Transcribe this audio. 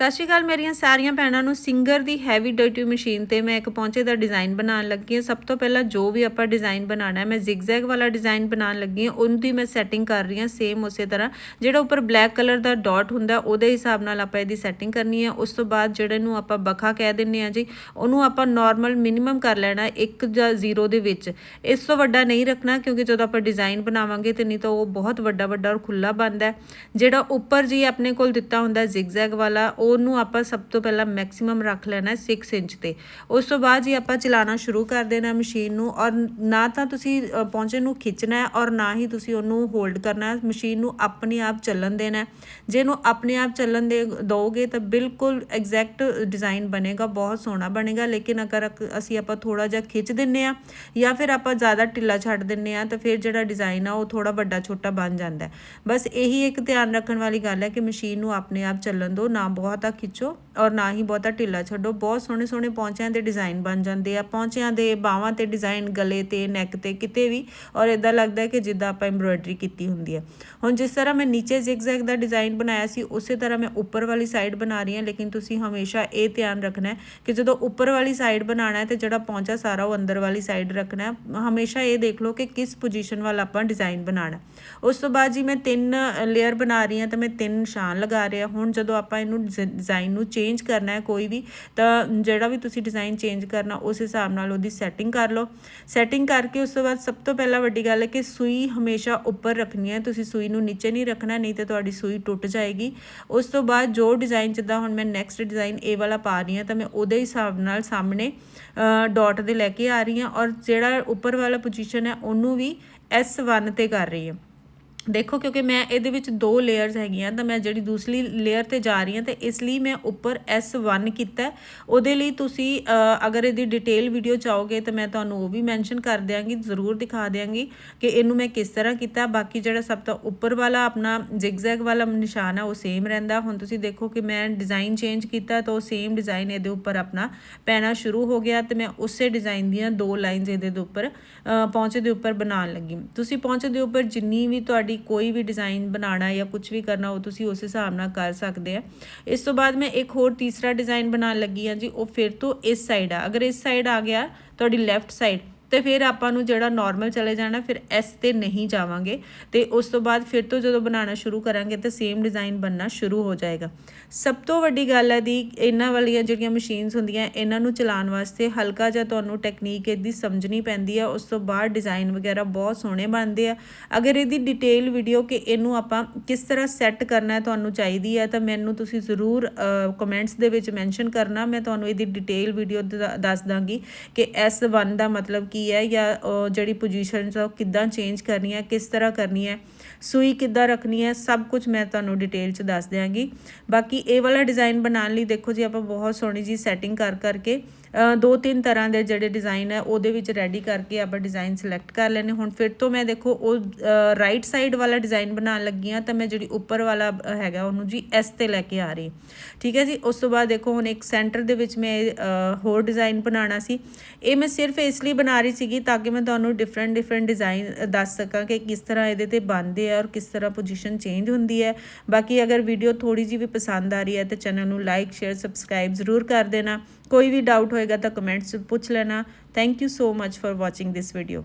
ਸਤਿ ਸ਼੍ਰੀ ਅਕਾਲ ਮੇਰੀਆਂ ਸਾਰੀਆਂ ਭੈਣਾਂ ਨੂੰ ਸਿੰਗਰ ਦੀ ਹੈਵੀ ਡਿਊਟੀ ਮਸ਼ੀਨ ਤੇ ਮੈਂ ਇੱਕ ਪੌਂਚੇ ਦਾ ਡਿਜ਼ਾਈਨ ਬਣਾਉਣ ਲੱਗੀ ਹਾਂ। ਸਭ ਤੋਂ ਪਹਿਲਾਂ ਜੋ ਵੀ ਆਪਾਂ ਡਿਜ਼ਾਈਨ ਬਣਾਉਣਾ ਹੈ, ਮੈਂ ਜ਼ਿਗਜ਼ੈਗ ਵਾਲਾ ਡਿਜ਼ਾਈਨ ਬਣਾਉਣ ਲੱਗੀ ਹਾਂ। ਉਹਦੀ ਮੈਂ ਸੈਟਿੰਗ ਕਰ ਰਹੀ ਹਾਂ ਸੇਮ ਉਸੇ ਤਰ੍ਹਾਂ। ਜਿਹੜਾ ਉੱਪਰ ਬਲੈਕ ਕਲਰ ਦਾ ਡਾਟ ਹੁੰਦਾ, ਉਹਦੇ ਹਿਸਾਬ ਨਾਲ ਆਪਾਂ ਇਹਦੀ ਸੈਟਿੰਗ ਕਰਨੀ ਹੈ। ਉਸ ਤੋਂ ਬਾਅਦ ਜਿਹੜੇ ਨੂੰ ਆਪਾਂ ਬਖਾ ਕਹਿ ਦਿੰਨੇ ਆ ਜੀ, ਉਹਨੂੰ ਆਪਾਂ ਨਾਰਮਲ ਮਿਨੀਮਮ ਕਰ ਲੈਣਾ 1 ਜਾਂ 0 ਦੇ ਵਿੱਚ। ਇਸ ਤੋਂ ਵੱਡਾ ਨਹੀਂ ਰੱਖਣਾ, ਕਿਉਂਕਿ ਜਦੋਂ ਆਪਾਂ ਡਿਜ਼ਾਈਨ ਬਣਾਵਾਂਗੇ ਤੇ ਨਹੀਂ ਤਾਂ ਉਹ ਬਹੁਤ ਵੱਡਾ ਵੱਡਾ ਔਰ ਖੁੱਲਾ ਬਣਦਾ ਜਿਹੜਾ ਉੱਪਰ ਜੀ ਆਪਣੇ ਕੋਲ ਦਿੱਤਾ ਹੁੰਦਾ ਜ਼ਿਗਜ਼ੈਗ ਵਾਲਾ, ਉਹ ਉਹਨੂੰ ਆਪਾਂ ਸਭ ਤੋਂ ਪਹਿਲਾਂ ਮੈਕਸਿਮਮ ਰੱਖ ਲੈਣਾ ਹੈ 6 ਇੰਚ ਤੇ। ਉਸ ਤੋਂ ਬਾਅਦ ਜੀ ਆਪਾਂ ਚਲਾਉਣਾ ਸ਼ੁਰੂ ਕਰ ਦੇਣਾ ਮਸ਼ੀਨ ਨੂੰ ਔਰ ਨਾ ਤਾਂ ਤੁਸੀਂ ਅ, ਪੌਂਚੇ ਨੂੰ ਖਿੱਚਣਾ ਔਰ ਨਾ ਹੀ ਤੁਸੀਂ ਉਹਨੂੰ ਹੋਲਡ ਕਰਨਾ ਮਸ਼ੀਨ ਨੂੰ ਆਪਣੇ ਆਪ ਚੱਲਣ ਦੇਣਾ ਜੇ ਇਹਨੂੰ ਆਪਣੇ ਆਪ ਚੱਲਣ ਦੇ ਦੋਗੇ ਤਾਂ ਬਿਲਕੁਲ ਐਗਜ਼ੈਕਟ ਡਿਜ਼ਾਈਨ ਬਣੇਗਾ ਬਹੁਤ ਸੋਹਣਾ ਬਣੇਗਾ। ਲੇਕਿਨ ਅਗਰ ਅਸੀਂ ਆਪਾਂ ਥੋੜਾ ਜਿਹਾ ਖਿੱਚ ਦਿੰਨੇ ਆ ਜਾਂ ਫਿਰ ਆਪਾਂ ਜ਼ਿਆਦਾ ਢਿੱਲਾ ਛੱਡ ਦਿੰਨੇ ਆ ਤਾਂ ਫਿਰ ਜਿਹੜਾ ਡਿਜ਼ਾਈਨ ਆ ਉਹ ਥੋੜਾ ਵੱਡਾ ਛੋਟਾ ਬਣ ਜਾਂਦਾ ਬਸ ਇਹੀ ਇੱਕ ਧਿਆਨ ਰੱਖਣ ਵਾਲੀ ਗੱਲ ਹੈ ਕਿ ਮਸ਼ੀਨ ਨੂੰ ਆਪਣੇ ਆਪ ਚੱਲਣ ਦਿਓ ਨਾ ਬਹੁਤ ਖਿੱਚੋ ਔਰ ਨਾ ਹੀ ਬਹੁਤਾ ਢਿੱਲਾ ਛੱਡੋ। ਬਹੁਤ ਸੋਹਣੇ ਸੋਹਣੇ ਪੌਂਚਿਆਂ ਦੇ ਡਿਜ਼ਾਈਨ ਬਣ ਜਾਂਦੇ ਆ। ਪੌਂਚਿਆਂ ਦੇ ਬਾਹਾਂ ਤੇ ਡਿਜ਼ਾਈਨ ਗਲੇ ਤੇ ਨੈਕ ਤੇ ਕਿਤੇ ਵੀ ਔਰ ਇਦਾਂ ਲੱਗਦਾ ਹੈ ਕਿ ਜਿੱਦਾਂ ਆਪਾਂ ਐਮਬ੍ਰੋਇਡਰੀ ਕੀਤੀ ਹੁੰਦੀ ਹੈ ਹੁਣ ਜਿਸ ਤਰ੍ਹਾਂ ਮੈਂ ਨੀਚੇ ਜ਼ਿਗਜ਼ੈਗ ਦਾ ਡਿਜ਼ਾਈਨ ਬਣਾਇਆ ਸੀ, ਉਸੇ ਤਰ੍ਹਾਂ ਮੈਂ ਉੱਪਰ ਵਾਲੀ ਸਾਈਡ ਬਣਾ ਰਹੀ ਹਾਂ। ਲੇਕਿਨ ਤੁਸੀਂ ਹਮੇਸ਼ਾ ਇਹ ਧਿਆਨ ਰੱਖਣਾ ਹੈ ਕਿ ਜਦੋਂ ਉੱਪਰ ਵਾਲੀ ਸਾਈਡ ਬਣਾਉਣਾ ਹੈ ਤੇ ਜਿਹੜਾ ਪੌਂਚਾ ਸਾਰਾ ਉਹ ਅੰਦਰ ਵਾਲੀ ਸਾਈਡ ਰੱਖਣਾ ਹੈ। ਹਮੇਸ਼ਾ ਇਹ ਦੇਖ ਲਓ ਕਿ ਕਿਸ ਪੋਜੀਸ਼ਨ ਵੱਲ ਆਪਾਂ ਡਿਜ਼ਾਈਨ ਬਣਾਉਣਾ ਉਸ ਤੋਂ ਬਾਅਦ ਜੀ ਮੈਂ ਤਿੰਨ ਲੇਅਰ ਬਣਾ ਰਹੀ ਹਾਂ ਤਾਂ ਮੈਂ ਤਿੰਨ ਨਿਸ਼ਾਨ ਲਗਾ ਰਿਹਾ। ਹੁਣ ਜਦੋਂ ਆਪਾਂ ਇਹਨੂੰ ਡਿਜ਼ਾਈਨ ਨੂੰ ਚੇਂਜ ਕਰਨਾ ਹੈ ਕੋਈ ਵੀ, ਤਾਂ ਜਿਹੜਾ ਵੀ ਤੁਸੀਂ ਡਿਜ਼ਾਈਨ ਚੇਂਜ ਕਰਨਾ, ਉਸ ਹਿਸਾਬ ਨਾਲ ਉਹਦੀ ਸੈਟਿੰਗ ਕਰ ਲਓ। ਸੈਟਿੰਗ ਕਰਕੇ ਉਸ ਤੋਂ ਬਾਅਦ ਸਭ ਤੋਂ ਪਹਿਲਾਂ ਵੱਡੀ ਗੱਲ ਹੈ ਕਿ ਸੂਈ ਹਮੇਸ਼ਾ ਉੱਪਰ ਰੱਖਣੀ ਹੈ। ਤੁਸੀਂ ਸੂਈ ਨੂੰ ਨੀਚੇ ਨਹੀਂ ਰੱਖਣਾ, ਨਹੀਂ ਤੇ ਤੁਹਾਡੀ ਸੂਈ ਟੁੱਟ ਜਾਏਗੀ। ਉਸ ਤੋਂ ਬਾਅਦ ਜੋ ਡਿਜ਼ਾਈਨ ਜਿੱਦਾਂ ਹੁਣ ਮੈਂ ਨੈਕਸਟ ਡਿਜ਼ਾਈਨ ਇਹ ਵਾਲਾ ਪਾ ਰਹੀ ਹਾਂ, ਤਾਂ ਮੈਂ ਉਹਦੇ ਹਿਸਾਬ ਨਾਲ ਸਾਹਮਣੇ ਡਾਟ ਦੇ ਲੈ ਕੇ ਆ ਰਹੀ ਹਾਂ। ਔਰ ਜਿਹੜਾ ਉੱਪਰ ਵਾਲਾ ਪੋਜੀਸ਼ਨ ਹੈ, ਉਹਨੂੰ ਵੀ S1 ਤੇ ਕਰ ਰਹੀ ਹਾਂ। ਦੇਖੋ ਕਿਉਂਕਿ ਮੈਂ ਇਹਦੇ ਵਿੱਚ ਦੋ ਲੇਅਰਸ ਹੈਗੀਆਂ ਤਾਂ ਮੈਂ ਜਿਹੜੀ ਦੂਸਰੀ ਲੇਅਰ ਤੇ ਜਾ ਰਹੀ ਹਾਂ ਤੇ ਇਸ ਲਈ ਮੈਂ ਉੱਪਰ S1 ਕੀਤਾ ਉਹਦੇ ਲਈ ਤੁਸੀਂ ਅਗਰ ਇਹਦੀ ਡਿਟੇਲ ਵੀਡੀਓ ਚਾਹੋਗੇ ਤਾਂ ਮੈਂ ਤੁਹਾਨੂੰ ਉਹ ਵੀ ਮੈਂਸ਼ਨ ਕਰ ਦਿਆਂਗੀ ਜ਼ਰੂਰ ਦਿਖਾ ਦਿਆਂਗੀ ਕਿ ਇਹਨੂੰ ਮੈਂ ਕਿਸ ਤਰ੍ਹਾਂ ਕੀਤਾ। ਬਾਕੀ ਜਿਹੜਾ ਸਭ ਤੋਂ ਉੱਪਰ ਵਾਲਾ ਆਪਣਾ ਜ਼ਿਗਜ਼ੈਗ ਵਾਲਾ ਨਿਸ਼ਾਨ ਆ ਉਹ ਸੇਮ ਰਹਿੰਦਾ। ਹੁਣ ਤੁਸੀਂ ਦੇਖੋ ਕਿ ਮੈਂ ਡਿਜ਼ਾਈਨ ਚੇਂਜ ਕੀਤਾ ਤਾਂ ਉਹ ਸੇਮ ਡਿਜ਼ਾਈਨ ਇਹਦੇ ਉੱਪਰ ਆਪਣਾ ਪੈਣਾ ਸ਼ੁਰੂ ਹੋ ਗਿਆ ਤੇ ਮੈਂ ਉਸੇ ਡਿਜ਼ਾਈਨ ਦੀਆਂ ਦੋ ਲਾਈਨਸ ਇਹਦੇ ਦੇ ਉੱਪਰ ਅ, ਪੌਂਚੇ ਦੇ ਉੱਪਰ ਬਣਾਉਣ ਲੱਗੀ। ਤੁਸੀਂ ਪੌਂਚੇ ਦੇ ਉੱਪਰ ਜਿੰਨੀ ਵੀ ਤੁਹਾਡੀ ਕੋਈ ਵੀ ਡਿਜ਼ਾਈਨ ਬਣਾਉਣਾ ਜਾਂ ਕੁਝ ਵੀ ਕਰਨਾ ਉਹ ਤੁਸੀਂ ਉਸ ਹਿਸਾਬ ਨਾਲ ਕਰ ਸਕਦੇ ਆ। ਇਸ ਤੋਂ ਬਾਅਦ ਮੈਂ ਇੱਕ ਹੋਰ ਤੀਸਰਾ ਡਿਜ਼ਾਈਨ ਬਣਾਉਣ ਲੱਗੀ ਆ ਜੀ, ਉਹ ਫਿਰ ਤੋਂ ਇਸ ਸਾਈਡ ਆ। ਅਗਰ ਇਸ ਸਾਈਡ ਆ ਗਿਆ, ਤੁਹਾਡੀ ਲੈਫਟ ਸਾਈਡ ਤੇ ਫਿਰ ਆਪਾਂ ਨੂੰ ਜਿਹੜਾ ਨਾਰਮਲ ਚਲੇ ਜਾਣਾ, ਫਿਰ ਐਸ ਤੇ ਨਹੀਂ ਜਾਵਾਂਗੇ ਤੇ ਉਸ ਤੋਂ ਬਾਅਦ ਫਿਰ ਤੋਂ ਜਦੋਂ ਬਣਾਉਣਾ ਸ਼ੁਰੂ ਕਰਾਂਗੇ ਤਾਂ ਸੇਮ ਡਿਜ਼ਾਈਨ ਬਣਨਾ ਸ਼ੁਰੂ ਹੋ ਜਾਏਗਾ। ਸਭ ਤੋਂ ਵੱਡੀ ਗੱਲ ਹੈ ਦੀ, ਇਹਨਾਂ ਵਾਲੀਆਂ ਜਿਹੜੀਆਂ ਮਸ਼ੀਨਸ ਹੁੰਦੀਆਂ, ਇਹਨਾਂ ਨੂੰ ਚਲਾਉਣ ਵਾਸਤੇ ਹਲਕਾ ਜਿਹਾ ਤੁਹਾਨੂੰ ਟੈਕਨੀਕ ਇਹਦੀ ਸਮਝਣੀ ਪੈਂਦੀ ਹੈ, ਉਸ ਤੋਂ ਬਾਅਦ ਡਿਜ਼ਾਈਨ ਵਗੈਰਾ ਬਹੁਤ ਸੋਹਣੇ ਬਣਦੇ ਆ। ਅਗਰ ਇਹਦੀ ਡਿਟੇਲ ਵੀਡੀਓ ਕਿ ਇਹਨੂੰ ਆਪਾਂ ਕਿਸ ਤਰ੍ਹਾਂ ਸੈੱਟ ਕਰਨਾ ਹੈ ਤੁਹਾਨੂੰ ਚਾਹੀਦੀ ਹੈ, ਤਾਂ ਮੈਨੂੰ ਤੁਸੀਂ ਜ਼ਰੂਰ ਕਮੈਂਟਸ ਦੇ ਵਿੱਚ ਮੈਂਸ਼ਨ ਕਰਨਾ, ਮੈਂ ਤੁਹਾਨੂੰ ਇਹਦੀ ਡਿਟੇਲ ਵੀਡੀਓ ਦੱਸ ਦਾਂਗੀ ਕਿ S1 ਦਾ ਮਤਲਬ ਕੀ ਹੈ ਜਾਂ ਅਹ, ਜਿਹੜੀ ਪੋਜੀਸ਼ਨਸ ਆ ਉਹ ਕਿੱਦਾਂ ਚੇਂਜ ਕਰਨੀ ਹੈ ਕਿਸ ਤਰ੍ਹਾਂ ਕਰਨੀ ਹੈ ਸੂਈ ਕਿੱਦਾਂ ਰੱਖਣੀ ਹੈ ਸਭ ਕੁਝ ਮੈਂ ਤੁਹਾਨੂੰ ਡਿਟੇਲ 'ਚ ਦੱਸ ਦਿਆਂਗੀ। ਬਾਕੀ ਇਹ ਵਾਲਾ ਡਿਜ਼ਾਈਨ ਬਣਾਉਣ ਲਈ ਦੇਖੋ ਜੀ ਆਪਾਂ ਬਹੁਤ ਸੋਹਣੀ ਜੀ ਸੈਟਿੰਗ ਕਰ ਕਰਕੇ ਦੋ ਤਿੰਨ ਤਰ੍ਹਾਂ ਦੇ ਜਿਹੜੇ ਡਿਜ਼ਾਈਨ ਹੈ ਉਹਦੇ ਵਿੱਚ ਰੈਡੀ ਕਰਕੇ ਆਪਾਂ ਡਿਜ਼ਾਈਨ ਸਿਲੈਕਟ ਕਰ ਲੈਣੇ ਹੁਣ ਫਿਰ ਤੋਂ ਮੈਂ ਦੇਖੋ ਉਹ ਰਾਈਟ ਸਾਈਡ ਵਾਲਾ ਡਿਜ਼ਾਈਨ ਬਣਾਉਣ ਲੱਗੀ ਹਾਂ ਤਾਂ ਮੈਂ ਜਿਹੜੀ ਉੱਪਰ ਵਾਲਾ ਹੈਗਾ ਉਹਨੂੰ ਜੀ ਐਸ ਤੇ ਲੈ ਕੇ ਆ ਰਹੀ ਠੀਕ ਹੈ ਜੀ? ਉਸ ਤੋਂ ਬਾਅਦ ਦੇਖੋ ਹੁਣ ਇੱਕ ਸੈਂਟਰ ਦੇ ਵਿੱਚ ਮੈਂ ਹੋਰ ਡਿਜ਼ਾਈਨ ਬਣਾਉਣਾ ਸੀ। ਇਹ ਮੈਂ ਸਿਰਫ ਇਸ ਲਈ ਬਣਾ ਰਹੀ ਸੀਗੀ ਤਾਂ ਕਿ ਮੈਂ ਤੁਹਾਨੂੰ ਡਿਫਰੈਂਟ ਡਿਫਰੈਂਟ ਡਿਜ਼ਾਈਨ ਦੱਸ ਸਕਾਂ ਕਿ ਕਿਸ ਤਰ੍ਹਾਂ ਇਹਦੇ ਤੇ ਬਣਦੇ ਆ ਔਰ ਕਿਸ ਤਰ੍ਹਾਂ ਪੋਜੀਸ਼ਨ ਚੇਂਜ ਹੁੰਦੀ ਹੈ। ਬਾਕੀ ਅਗਰ ਵੀਡੀਓ ਥੋੜੀ ਜਿਹੀ ਵੀ ਪਸੰਦ ਆ ਰਹੀ ਹੈ ਤਾਂ ਚੈਨਲ ਨੂੰ ਲਾਈਕ ਸ਼ੇਅਰ ਸਬਸਕ੍ਰਾਈਬ ਜ਼ਰੂਰ ਕਰ ਦੇਣਾ। ਕੋਈ ਵੀ ਡਾਊਟ ਹੋਏਗਾ ਤਾਂ ਕਮੈਂਟਸ ਪੁੱਛ ਲੈਣਾ। Thank you so much for watching this video